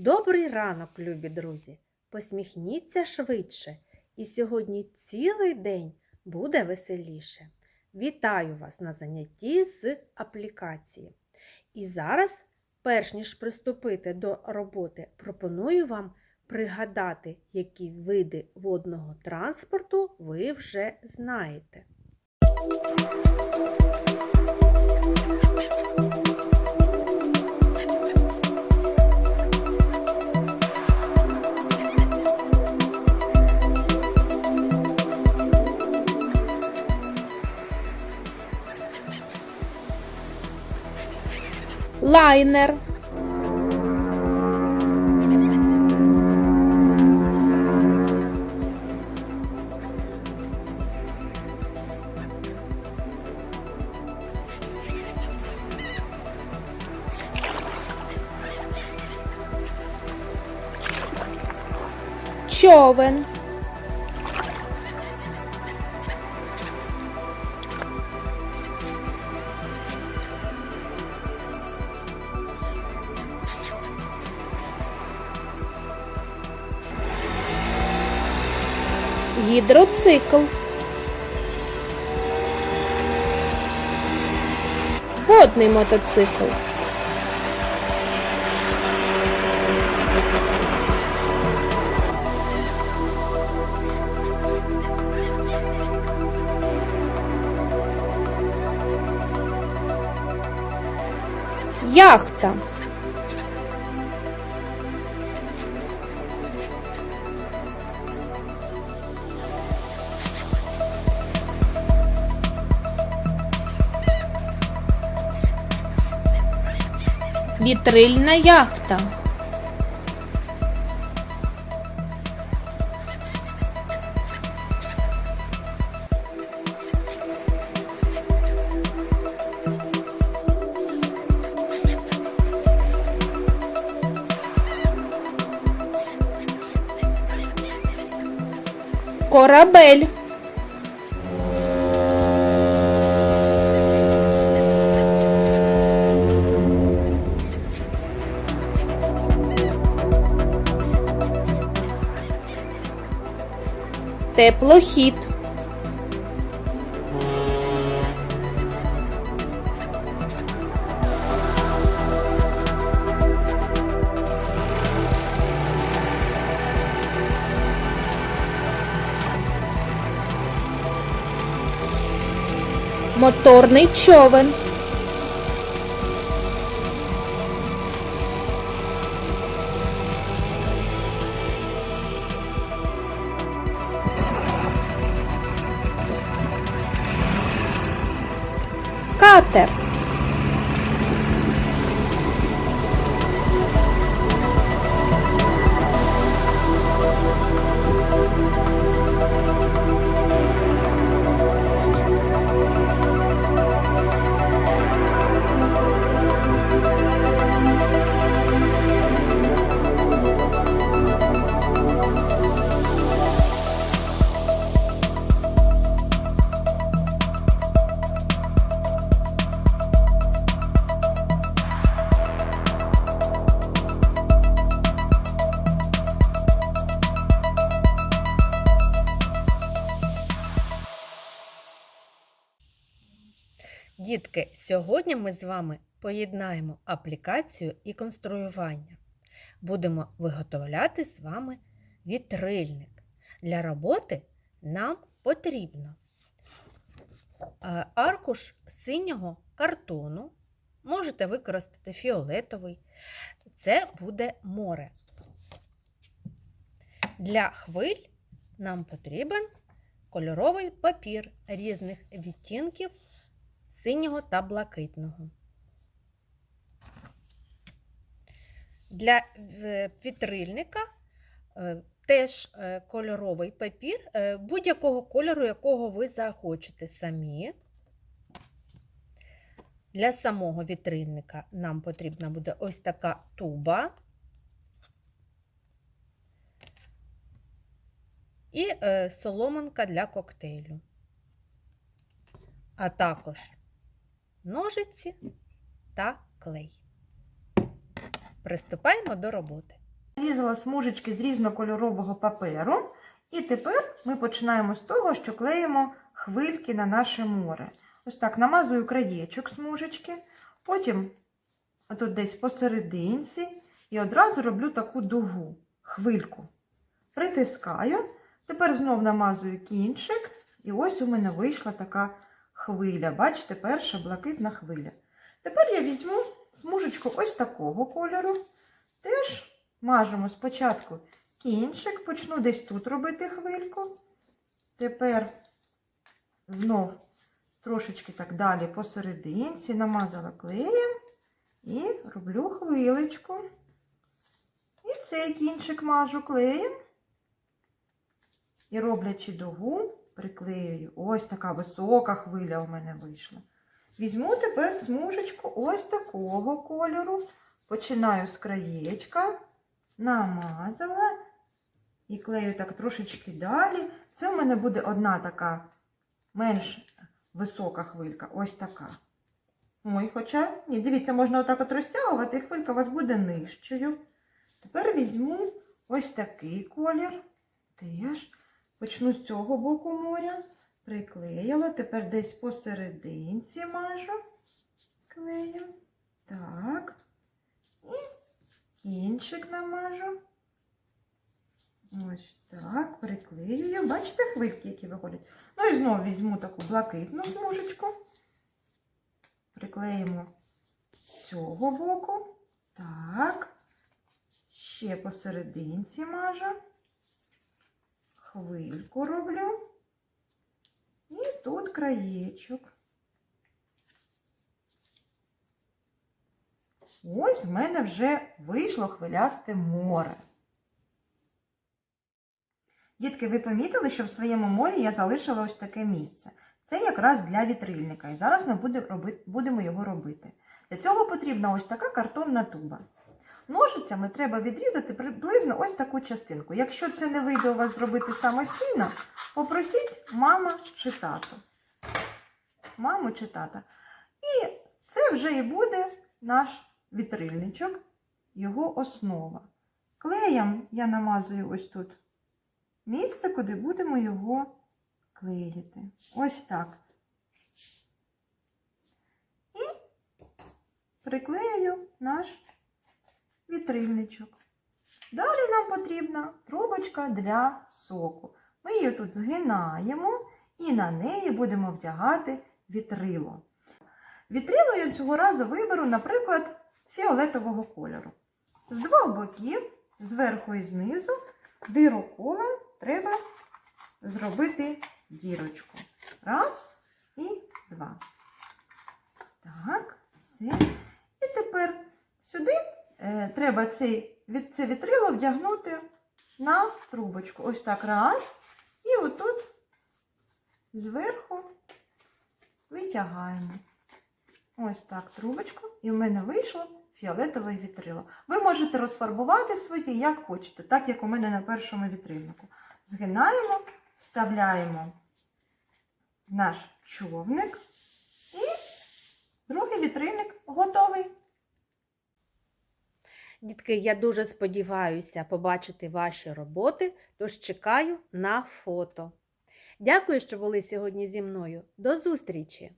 Добрий ранок, любі друзі! Посміхніться швидше, і сьогодні цілий день буде веселіше. Вітаю вас на занятті з аплікації. І зараз, перш ніж приступити до роботи, пропоную вам пригадати, які види водного транспорту ви вже знаєте. Лайнер, човен, гідроцикл, водний мотоцикл, яхта. Вітрильна яхта. Корабель. Теплохід. Моторний човен. Катер. Дітки, сьогодні ми з вами поєднаємо аплікацію і конструювання. Будемо виготовляти з вами вітрильник. Для роботи нам потрібно е, аркуш синього картону. Можете використати фіолетовий. Це буде море. Для хвиль нам потрібен кольоровий папір різних відтінків синього та блакитного. Для е, вітрильника е, теж е, кольоровий папір будь-якого кольору, якого ви захочете самі. Для самого вітрильника нам потрібна буде ось така туба і соломинка для коктейлю, а також ножиці та клей. Приступаємо до роботи. Різала смужечки з різнокольорового паперу. І тепер ми починаємо з того, що клеїмо хвильки на наше море. Ось так намазую краєчок смужечки, потім отут десь посерединці і одразу роблю таку дугу, хвильку. Притискаю. Тепер знов намазую кінчик, і ось у мене вийшла така хвиля. Бачите, перша блакитна хвиля. Тепер я візьму смужечку ось такого кольору. Теж мажемо спочатку кінчик, почну десь тут робити хвильку. Тепер знов трошечки так далі посерединці, намазала клеєм і роблю хвилечку. І цей кінчик мажу клеєм. І роблячи дугу, приклеюю. Ось така висока хвиля у мене вийшла. Візьму тепер смужечку ось такого кольору. Починаю з краєчка, намазала і клею так трошечки далі. Це у мене буде одна така менш висока хвилька. Ось така. Ой, хоча, ні, дивіться, можна отак от розтягувати, і хвилька у вас буде нижчою. Тепер візьму ось такий колір. Теж почну з цього боку моря. Приклеїла, тепер десь посерединці мажу клеєм. Так. І кінчик намажу. Ось так, приклеюю. Бачите хвильки, які виходять? Ну і знову візьму таку блакитну смужечку. Приклеїмо з цього боку. Так. Ще посерединці мажу. Хвильку роблю. І тут краєчок. Ось в мене вже вийшло хвилясте море. Дітки, ви помітили, що в своєму морі я залишила ось таке місце. Це якраз для вітрильника. І зараз ми будемо його робити. Для цього потрібна ось така картонна туба. Ножицями треба відрізати приблизно ось таку частинку. Якщо це не вийде у вас зробити самостійно, попросіть мама чи тато. Маму чи тата. І це вже і буде наш вітрильничок, його основа. Клеєм я намазую ось тут місце, куди будемо його клеїти. Ось так. І приклею наш вітрильничок. Далі нам потрібна трубочка для соку. Ми її тут згинаємо і на неї будемо вдягати вітрило. Вітрило я цього разу виберу, наприклад, фіолетового кольору. З двох боків, зверху і знизу, дироколом треба зробити дірочку. Раз і два. Так, все. І тепер сюди треба цей, це вітрило вдягнути на трубочку. Ось так раз. І отут зверху витягаємо. Ось так трубочку. І в мене вийшло фіолетове вітрило. Ви можете розфарбувати свої, як хочете, так як у мене на першому вітрильнику. Згинаємо, вставляємо наш човник і другий вітрильник готовий. Дітки, я дуже сподіваюся побачити ваші роботи, тож чекаю на фото. Дякую, що були сьогодні зі мною. До зустрічі!